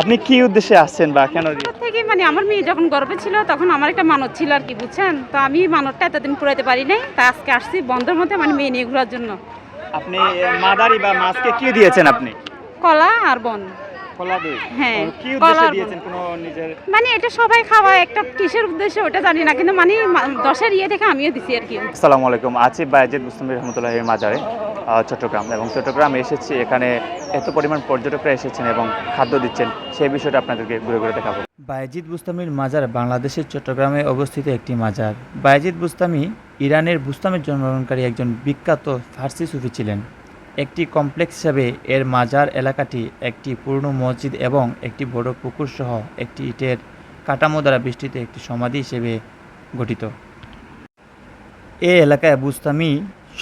আপনি কি উদ্দেশ্যে আসছেন বা কেন থেকে মানে আমার মেয়ে যখন গর্ভে ছিল তখন আমার একটা মানত ছিল আর কি বুঝছেন? তো আমি মানতটা এতদিন পুরাইতে পারি নাই তা আজকে আসছি বন্ধের মধ্যে মানে মেয়ে নিয়ে ঘোরার জন্য। আপনি মাদারি বা মাছকে কি দিয়েছেন আপনি? কলা আর বন। হ্যাঁ, কি উদ্দেশ্যে দিয়েছেন কোনো নিজের? মানে এটা সবাই খাওয়ায় একটা কিসের উদ্দেশ্যে ওটা জানি না কিন্তু মানে দশের ইয়ে থেকে আমিও দিছি আর কি। আসসালামু আলাইকুম আছি বায়াজিদ মুসলিম রহমতুল্লাহের মাজারে। চট্টগ্রাম এবং চট্টগ্রামে এসেছি, এখানে এত পরিমাণ পর্যটকরা এসেছেন এবং খাদ্য দিচ্ছেন সেই বিষয়টা আপনাদেরকে ঘুরে ঘুরে দেখাবো। বায়াজিদ বুস্তামির মাজার বাংলাদেশের চট্টগ্রামে অবস্থিত একটি মাজার। বায়াজিদ বুস্তামি ইরানের বুস্তামের জন্মগ্রহণকারী একজন বিখ্যাত ফার্সি সুফি ছিলেন। একটি কমপ্লেক্স হিসাবে এর মাজার এলাকাটি একটি পুরনো মসজিদ এবং একটি বড় পুকুর সহ একটি ইটের কাঠামো দ্বারা বেষ্টিত একটি সমাধি হিসেবে গঠিত। এ এলাকায় বুস্তামি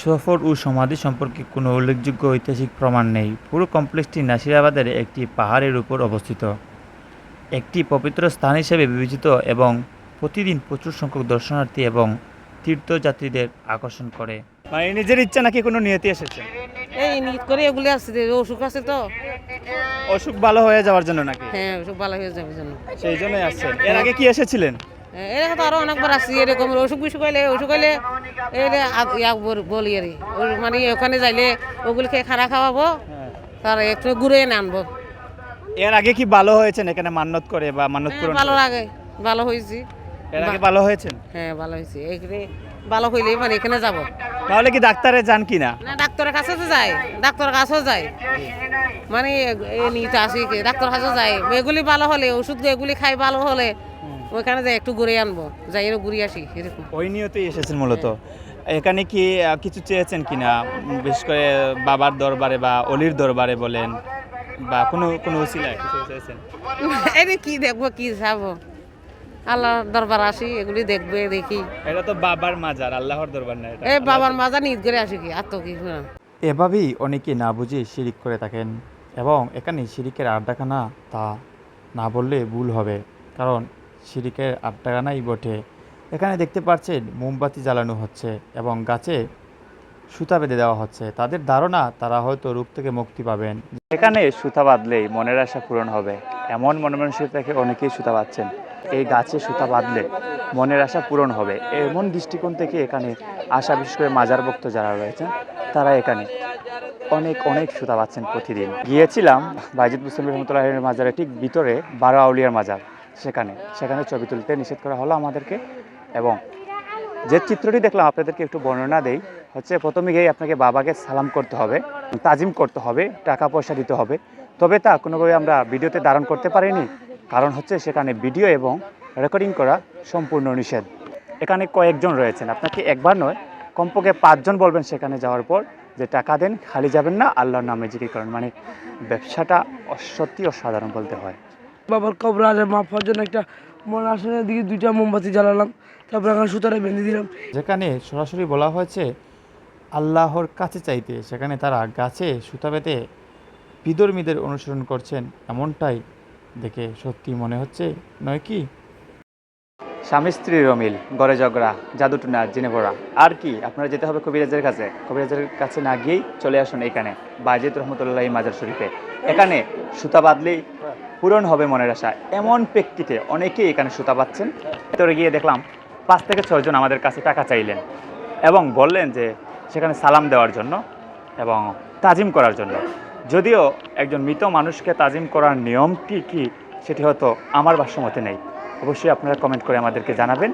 সফর ও সমাধি সম্পর্কে কোনো উল্লেখযোগ্য ঐতিহাসিক প্রমাণ নেই। পুরো কমপ্লেক্সটি নাসিরাবাদের একটি পাহাড়ের উপর অবস্থিত। একটি পবিত্র স্থান হিসেবে বিবেচিত এবং প্রতিদিন প্রচুর সংখ্যক দর্শনার্থী এবং তীর্থযাত্রীদের আকর্ষণ করে। মানে নিজের ইচ্ছা নাকি কোনো নিয়তি এসেছে? এই নিট করে এগুলি আসছে যে অসুখ আছে তো। অসুখ ভালো হয়ে যাওয়ার জন্য নাকি? হ্যাঁ অসুখ ভালো হয়ে যাবে জন্য। সেই জন্যই আসছেন। এর আগে কি এসেছিলেন? এরকম তো আরও অনেকবার আসছি এরকম অসুখ বিসুখ হইলে অসুখ হইলে এই রে আ- ইয়া বল- আর মানে ওখানে যাইলে ওগুলিকে খানা খাওয়াবো তার একটু ঘুরে আনব। এর আগে কি ভালো হয়েছেন এখানে মান্নত করে বা মান্নত হ্যাঁ, পূরণ ভালো? লাগে ভালো হয়েছি। এর আগে ভালো হয়েছেন? হ্যাঁ ভালো হয়েছে এখানে ভালো হইলে মানে এখানে যাব। তাহলে কি ডাক্তারে যান কি না? না ডাক্তারের কাছে তো যায় ডাক্তারের কাছেও যায় মানে এ নিতে আসি ডাক্তার কাছেও যায় এগুলি ভালো হলে ওষুধ এগুলি খাই ভালো হলে ওইখানে যাই একটু ঘুরে আনব। যাই এরকম ঘুরে আসি এরকম। ওই নিয়তেই এসেছেন মূলত। এখানে কি কিছু চেয়েছেন কিনা? বিশেষ করে বাবার দরবারে বা অলির দরবারে বলেন বা কোনো কোনো উসিলায় কিছু চেয়েছেন? এনে কি দেখব কি যাব? আল্লাহর দরবার আসি এগুলি দেখবে দেখি। এটা তো বাবার মাজার আল্লাহর দরবার না এটা। এই বাবার মাজা নিজ করে আসি কি আর তো কি না। এভাবেই অনেকে না বুঝে শিরিক করে থাকেন এবং এখানে শিরিকের আড্ডাখানা তা না বললে ভুল হবে কারণ শিরিকের আড্ডাখানাই বটে। এখানে দেখতে পাচ্ছেন মোমবাতি জ্বালানো হচ্ছে এবং গাছে সুতা বেঁধে দেওয়া হচ্ছে। তাদের ধারণা, তারা হয়তো রূপ থেকে মুক্তি পাবেন। এখানে সুতা বাঁধলেই মনের আশা পূরণ হবে। এমন মনমানসিকতা থেকে অনেকেই সুতা বাঁধছেন। এই গাছে সুতা বাঁধলে মনের আশা পূরণ হবে। এমন দৃষ্টিকোণ থেকে এখানে আশা, বিশেষ করে মাজার ভক্ত যারা রয়েছেন, তারা এখানে অনেক অনেক সুতা পাচ্ছেন প্রতিদিন। গিয়েছিলাম বাইজিদ মুসলিম রহমতুল্লাহের মাজারে ঠিক ভিতরে বারো আউলিয়ার মাজার। সেখানে সেখানে ছবি তুলতে নিষেধ করা হলো আমাদেরকে এবং যে চিত্রটি দেখলাম, আপনাদেরকে একটু বর্ণনা দেই। হচ্ছে প্রথমে গিয়ে আপনাকে বাবাকে সালাম করতে হবে, তাজিম করতে হবে টাকা পয়সা দিতে হবে। তবে তা কোনোভাবে আমরা ভিডিওতে ধারণ করতে পারিনি, কারণ হচ্ছে সেখানে ভিডিও এবং রেকর্ডিং করা সম্পূর্ণ নিষেধ। এখানে কয়েকজন রয়েছেন, আপনাকে একবার নয়, কমপক্ষে পাঁচজন বলবেন সেখানে যাওয়ার পর যে টাকা দেন, খালি যাবেন না, আল্লাহর নামে জিকির করেন। মানে ব্যবসাটা সত্যি অসাধারণ বলতে হয়। বাবার কবর আলে মাফার জন্য একটা মনে আসনের দিকে দুইটা মোমবাতি জ্বালালাম, তারপর এখন সুতারে বেঁধে দিলাম। যেখানে সরাসরি বলা হয়েছে, আল্লাহর কাছে চাইতে, সেখানে তারা গাছে সুতা বেঁধে বিদর্মীদের অনুসরণ করছেন, এমনটাই দেখে সত্যি মনে হচ্ছে, নয় কি? স্বামী স্ত্রীর অমিল গড়ে ঝগড়া জাদুটুনা জেনে পড়া। আর কি, আপনারা যেতে হবে কবিরাজের কাছে। কবিরাজের কাছে না গিয়েই চলে আসুন এখানে, বাজিদ রহমতুল্লাহ মাজার শরীফে। এখানে সুতা বাঁধলেই পূরণ হবে মনের আশা। এমন প্রেক্ষিতে অনেকেই এখানে সুতা পাচ্ছেন ভেতরে গিয়ে দেখলাম পাঁচ থেকে ছয়জন আমাদের কাছে টাকা চাইলেন এবং বললেন যে সেখানে সালাম দেওয়ার জন্য এবং তাজিম করার জন্য। যদিও একজন মৃত মানুষকে তাজিম করার নিয়মটি কি, সেটি হয়তো আমার ভাষ্যমতে নেই। অবশ্যই আপনারা কমেন্ট করে আমাদেরকে জানাবেন।